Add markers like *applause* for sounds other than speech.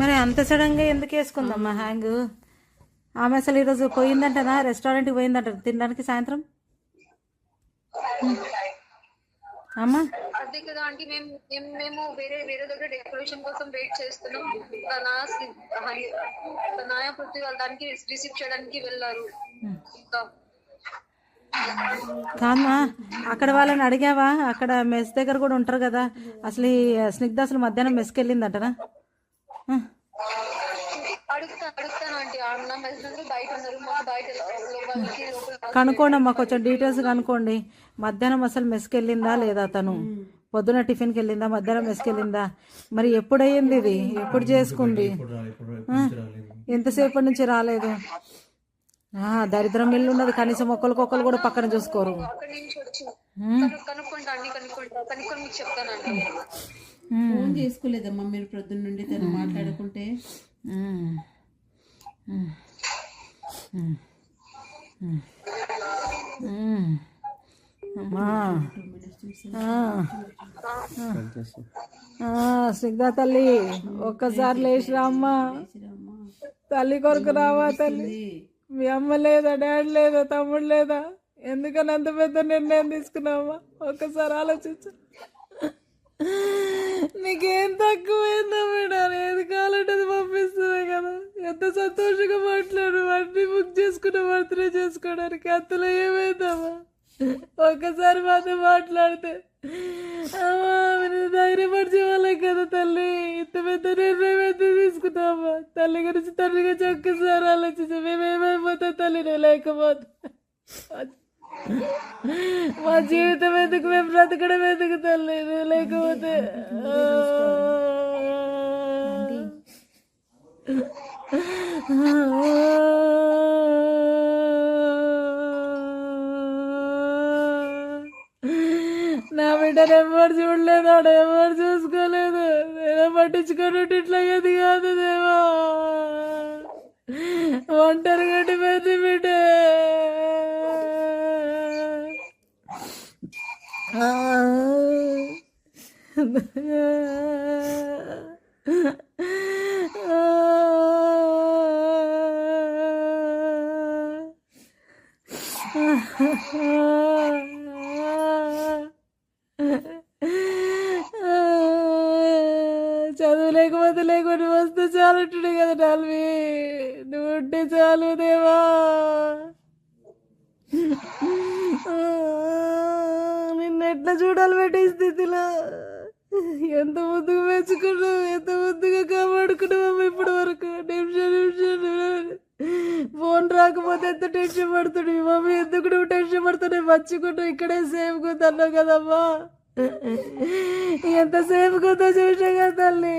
మరి అంత సడన్గా ఎందుకు వేసుకుందమ్మా హ్యాంగ్? ఆమె అసలు ఈరోజు పోయిందంటనా? రెస్టారెంట్కి పోయిందంట తినడానికి సాయంత్రం? అమ్మా. అదే కదా అంటే మేము మేము- వేరే వేరే దగ్గర డెకరేషన్ కోసం వెయిట్ చేస్తున్నాం. తన సి- హరి- తన పృథ్వీ వాళ్ళ దానికి రిసీవ్ చేయడానికి వెళ్ళారు. ఇంకా. కాదమ్మా అక్కడ వాళ్ళని అడిగావా? అక్కడ మెస్ దగ్గర కూడా ఉంటారు కదా. అసలు ఈ స్నిగ్ధ అసలు మధ్యాహ్నం మెస్కి వెళ్ళిందటనా? అడుగుతా అడుగుతాను అంటే అన్న మెసేజ్ బయట ఉన్నారు. మాకు బయట వాళ్ళకి లోపల కనుక్కోండి అమ్మా కొంచెం డీటెయిల్స్ కనుక్కోండి. మధ్యాహ్నం అసలు మెస్కి వెళ్ళిందా లేదా తను? పొద్దున టిఫిన్కి వెళ్ళిందా? మధ్యాహ్నం మెస్కి వెళ్ళిందా మరి ఎప్పుడు అయ్యింది ఇది? ఎప్పుడు చేసుకుంది? ఆ, ఎంతసేపటి నుంచి రాలేదు? ఆ, దరిద్రం ఇల్లు ఉన్నది. కనీసం ఒకరికొకరు కూడా పక్కన చూసుకోరు. అక్కడి నుంచి వచ్చి ఉమ్, కను- కనుక్కుంటా అన్ని కనుక్కుంటా. కనుక్కొని మీకు చెప్తానండి. ఉమ్, ఫోన్ చేసుకోలేదమ్మా మీరు ప్రొద్దున నుండి తను మాట్లాడుకుంటే? ఉమ్, తల్లి ఒక్కసారి లేచి రామ్మా. అమ్మా తల్లి కొరకు రావా తల్లి. మీ అమ్మ లేదా డాడీ లేదా తమ్ముడు లేదా? ఎందుకని అంత పెద్ద నిర్ణయం తీసుకున్నావా ఒక్కసారి ఆలోచించు. నీకేం తక్కువైందో మేడం ఏది కావాలంటే అది పంపిస్తుంది కదా ఎంత సంతోషంగా మాట్లాడు. అన్ని బుక్ చేసుకున్న బర్త్డే చేసుకోవడానికి అంతలో ఏమైందమ్మా? ఒక్కసారి మాతో మాట్లాడితే. అమ్మా ధైర్యపరిచే వాళ్ళం కదా తల్లి. ఇంత పెద్ద నిర్ణయం ఎంత తీసుకున్నామా తల్లి గురించి తండ్రిగా ఒక్కసారి ఆలోచించి మేము ఏమైపోతాం తల్లి? నేను లేకపోతే. మా జీవితం ఎందుకు? మేము బ్రతకడం ఎందుకు తల్లి? నువ్వు లేకపోతే. నా బిడ్డను ఎవరు చూడలేదు ఆడ ఎవరు చూసుకోలేదు నేనే పట్టించుకున్నట్టు ఇట్లా గది కాదు దేవా ఒంటరి గడ్డి పెద్ద బిడ్డ చదువు లేకపోతే లేకుండా వస్తే చాలు అంటుండే కదా డాల్వి నువ్వు ఉంటే చాలు దేవా. నిన్న ఎట్లా చూడాలి పెట్టే స్థితిలో? ఎంత ముద్దుగా మెచ్చుకున్నావు ఎంత ముద్దుగా కాపాడుకున్నావు ఇప్పటి వరకు? నిమిషం నిమిషం. ఫోన్ రాకపోతే ఎంత టెన్షన్ పడుతుంది మమ్మీ ఎందుకు నువ్వు టెన్షన్ పడుతున్నావు? మర్చిపోతున్నావు. ఇక్కడే సేఫ్ అన్నావు కదమ్మా. *laughs* ఎంత సేఫ్ ఉందో చూసా కదా తల్లి?